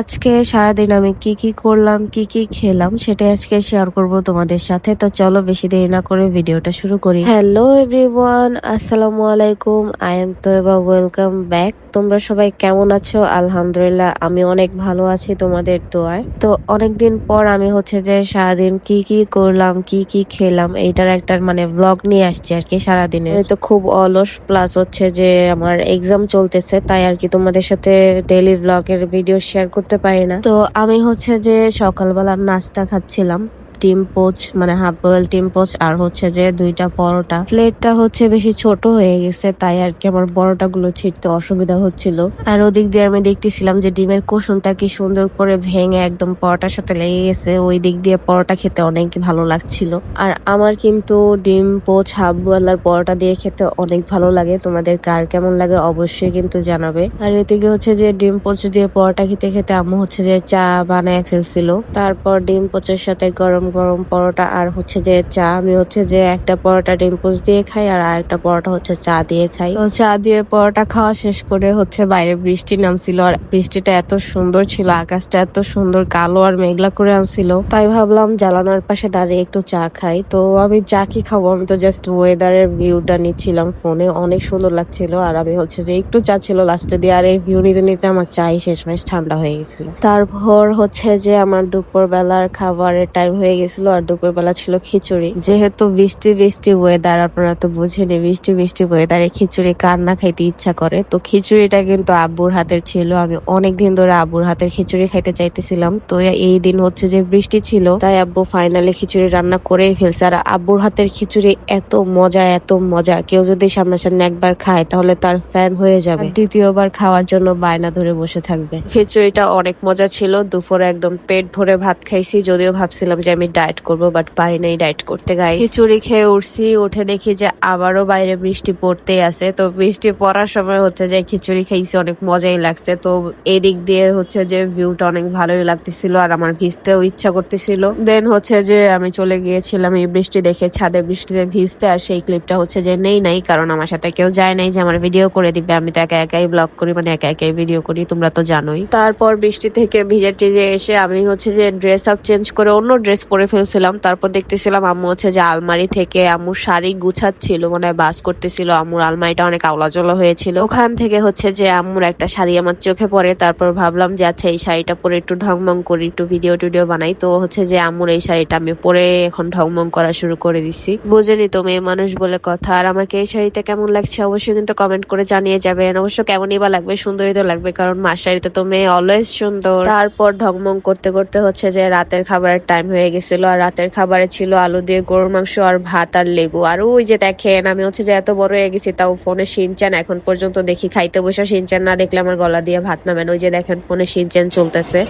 আজকে সারাদিন আমি কি কি করলাম, কি কি খেলাম সেটাই আজকে শেয়ার করব তোমাদের সাথে। তো চলো বেশি দেরি না করে ভিডিওটা শুরু করি। হ্যালো এভরিওয়ান আসসালামু আলাইকুম। I am Toyeba welcome back তোমরা সবাই কেমন আছো? আলহামদুলিল্লাহ, আমি অনেক ভালো আছি তোমাদের দোয়ায়। তো অনেকদিন পর আমি হচ্ছে যে সারাদিন কি কি করলাম, কি কি খেলাম, এইটার একটা মানে ব্লগ নিয়ে আসছি আর কি সারাদিনে। তো খুব অলস প্লাস হচ্ছে যে আমার এক্সাম চলতেছে, তাই আর কি তোমাদের সাথে ডেইলি ব্লগের ভিডিও শেয়ার করতে পারি না। তো আমি হচ্ছে যে সকালবেলা নাস্তা খাচ্ছিলাম। ডিম পোচ মানে হাফ বয়েল ডিম পোচ আর হচ্ছে যে দুইটা পরোটা। প্লেটটা হচ্ছে বেশি ছোট হয়ে গেছে, তাই আর কি আমার পরোটা গুলো ছিটতে অসুবিধা হচ্ছিল। আর ওদিক দিয়ে আমি দেখতেছিলাম যে ডিমের কুসুমটা কি সুন্দর করে ভেঙে একদম পরোটার সাথে লেগে গেছে, ওই দিক দিয়ে পরোটা খেতে অনেক ভালো লাগছিল। আর আমার কিন্তু ডিম পোচ, হাফ বয়েলার পরোটা দিয়ে খেতে অনেক ভালো লাগে, তোমাদের কার কেমন লাগে অবশ্যই কিন্তু জানাবে। আর এদিকে হচ্ছে যে ডিম পোচ দিয়ে পরোটা খেতে খেতে আম্মু হচ্ছে যে চা বানায় ফেলছিল, তারপর ডিম পোচের সাথে গরম গরম পরোটা আর হচ্ছে যে চা। আমি হচ্ছে যে একটা পরোটা ডিম পোচ দিয়ে খাই আর আরেকটা পরোটা হচ্ছে চা দিয়ে খাই। তো চা দিয়ে পরোটা খাওয়া শেষ করে হচ্ছে বাইরে বৃষ্টি নামছিল আর বৃষ্টিটা এত সুন্দর ছিল, আকাশটা এত সুন্দর, কালো আর মেঘলা করে আনছিল। তাই ভাবলাম জ্বালানোর পাশে দাঁড়িয়ে একটু চা খাই। তো আমি চা কি খাব? আমি তো জাস্ট ওয়েদারের ভিউটা নিচ্ছিলাম ফোনে অনেক সুন্দর লাগছিল আর আমি হচ্ছে যে একটু চা ছিল লাস্টে দিয়ে আর এই ভিউ নিতে নিতে আমার চাই শেষমেশ ঠান্ডা হয়ে গেছিল। তারপর হচ্ছে যে আমার দুপুর বেলার খাবারের টাইম হয়ে গেছিল আর দুপুর বেলা ছিল খিচুড়ি। যেহেতু বৃষ্টি বৃষ্টি ওয়েদার আপনারা তো বুঝেনি বৃষ্টি বৃষ্টি ওয়েদারে খিচুড়ি কার না খাইতে ইচ্ছা করে। তো খিচুড়িটা কিন্তু আব্বুর হাতের ছিল। আমি অনেক দিন ধরে আব্বুর হাতের খিচুড়ি খাইতে চাইতেছিলাম। তো এই দিন হচ্ছে যে বৃষ্টি ছিল, তাই আব্বু ফাইনালি খিচুড়ি রান্না করেই ফেলছে। আর আব্বুর হাতের খিচুড়ি এত মজা এত মজা। কেউ যদি সামনাসামনি একবার খায়, তাহলে তার ফ্যান হয়ে যাবে। দ্বিতীয়বার খাওয়ার জন্য বায়না ধরে বসে থাকবে। খিচুড়িটা অনেক মজা ছিল। দুপুরে একদম পেট ভরে ভাত খাইছি, যদিও ভাবছিলাম যে আমি ডায়েট করব বাট পারি নাই ডায়েট করতে গাই খিচুড়ি খেয়ে উঠছি, উঠে দেখি যে আবারও বাইরে বৃষ্টি পড়তেই আছে। তো বৃষ্টি পড়ার সময় হচ্ছে যে খিচুড়ি খাইছি, অনেক মজাই লাগছে। তো এদিক দিয়ে হচ্ছে যে ভিউটা অনেক ভালোই লাগতেছিল আর আমার ভিজতেও ইচ্ছা করতেছিল। দেন হচ্ছে যে আমি চলে গিয়েছিলাম এই বৃষ্টি দেখে, ছাদে বৃষ্টিতে ভিজতে, আর সেই ক্লিপটা হচ্ছে যে নেই নাই, কারণ আমার সাথে কেউ যায় নাই যে আমার ভিডিও করে দিবে। আমি তো একা একাই ব্লগ করি মানে একা একাই ভিডিও করি, তোমরা তো জানোই। তারপর বৃষ্টি থেকে ভিজে টিজে এসে আমি হচ্ছে যে ড্রেস আপ চেঞ্জ করে অন্য ড্রেস পরে ফেলছিলাম। তারপর দেখতেছিলাম আম্মু হচ্ছে যে আলমারি থেকে আম্মুর শাড়ি গুছাচ্ছিল মানে বাস করতেছিল। আম্মুর আলমারিটা অনেক আওলাজলা হয়েছিল। ওখান থেকে হচ্ছে যে আম্মুর একটা শাড়ি আমার চোখে পড়ে। তারপর ভাবলাম যে আচ্ছা এই শাড়িটা পরে একটু ঢংমং করি, একটু ভিডিও টিডিও বানাই। তো হচ্ছে যে আম্মুর এই শাড়িটা আমি পরে এখন ঢংমং করা শুরু করে দিছি। বুঝেনি তো মেয়ে মানুষ বলে কথা। আর আমাকে এই শাড়িটা কেমন লাগছে অবশ্যই কিন্তু কমেন্ট করে জানিয়ে যাবেন। অবশ্য কেমনই বা লাগবে, সুন্দরই তো লাগবে, কারণ মার শাড়িতে তো মেয়ে অলওয়েজ সুন্দর। তারপর ঢংমং করতে করতে হচ্ছে যে রাতের খাবারের টাইম হয়ে গেছিল আর রাতের খাবারে ছিল আলু দিয়ে গরুর মাংস আর ভাত আর লেবু। আর ওই যে দেখেন, আমি হচ্ছে যে এত বড় হয়ে গেছি, তাও ফোনে সিনচান এখন পর্যন্ত দেখি। খাইতে বসে সিনচান না দেখলে আমার গলা দিয়ে ভাত নামেন ওই যে দেখেন, ফোনে সিনচান চলতেছে।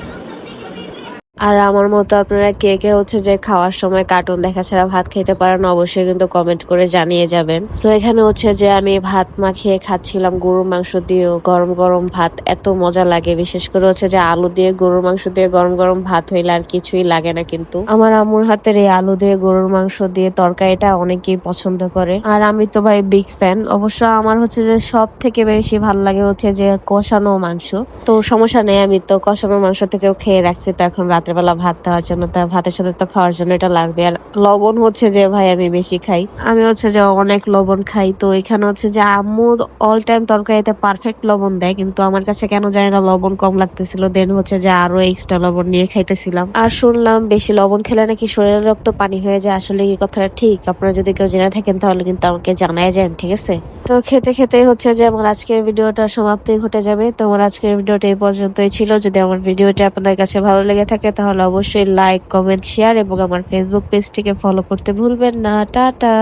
আর আমার মতো আপনারা কে কে হচ্ছে যে খাওয়ার সময় কার্টুন দেখা ছাড়া ভাত খেতে পারেন, অবশ্যই কিন্তু কমেন্ট করে জানিয়ে যাবেন। তো এখানে হচ্ছে যে আমি ভাত মাখিয়ে খাচ্ছিলাম, গরুর মাংস দিয়েও গরম গরম ভাত, এত মজা লাগে। বিশেষ করে হচ্ছে যে আলু দিয়ে গরুর মাংস দিয়ে গরম গরম ভাত হইলে আর কিছুই লাগে না কিন্তু। আমার আম্মুর হাতের এই আলু দিয়ে গরুর মাংস দিয়ে তরকারিটা অনেকেই পছন্দ করে। আর আমি তো ভাই বিগ ফ্যান অবশ্য আমার হচ্ছে যে সব থেকে বেশি ভালো লাগে হচ্ছে যে কষানো মাংস। তো সমস্যা নেই, আমি তো কষানো মাংস থেকেও খেয়ে রাখছি, তো এখন রাতের বেলা ভাত দেওয়ার জন্য, তা ভাতের সাথে তো খাওয়ার জন্য এটা লাগবে। আর লবণ হচ্ছে যে, ভাই, আমি বেশি খাই। আমি হচ্ছে যে অনেক লবণ খাই, তো এখানে হচ্ছে যে আম্মু অল টাইম তরকারিতে পারফেক্ট লবণ দেয়, কিন্তু আমার কাছে কেন জানি না লবণ কম লাগতেছিল। দেন হচ্ছে যে আরও এক্সট্রা লবণ নিয়ে খাইতেছিলাম। আর শুনলাম বেশি লবণ খেলে নাকি শরীরের রক্ত পানি হয়ে যায়, আসলে এই কথাটা ঠিক। আপনারা যদি কেউ জেনে থাকেন, তাহলে কিন্তু আমাকে জানাই যান, ঠিক আছে? তো খেতে খেতে হচ্ছে যে আমার আজকের ভিডিওটা সমাপ্তি ঘটে যাবে। তো আমার আজকের ভিডিওটা এই পর্যন্তই ছিল। যদি আমার ভিডিওটা আপনাদের কাছে ভালো লেগে থাকে তাহলে অবশ্যই লাইক কমেন্ট শেয়ার এবং আমার ফেসবুক পেজটিকে ফলো করতে ভুলবেন না। টাটা!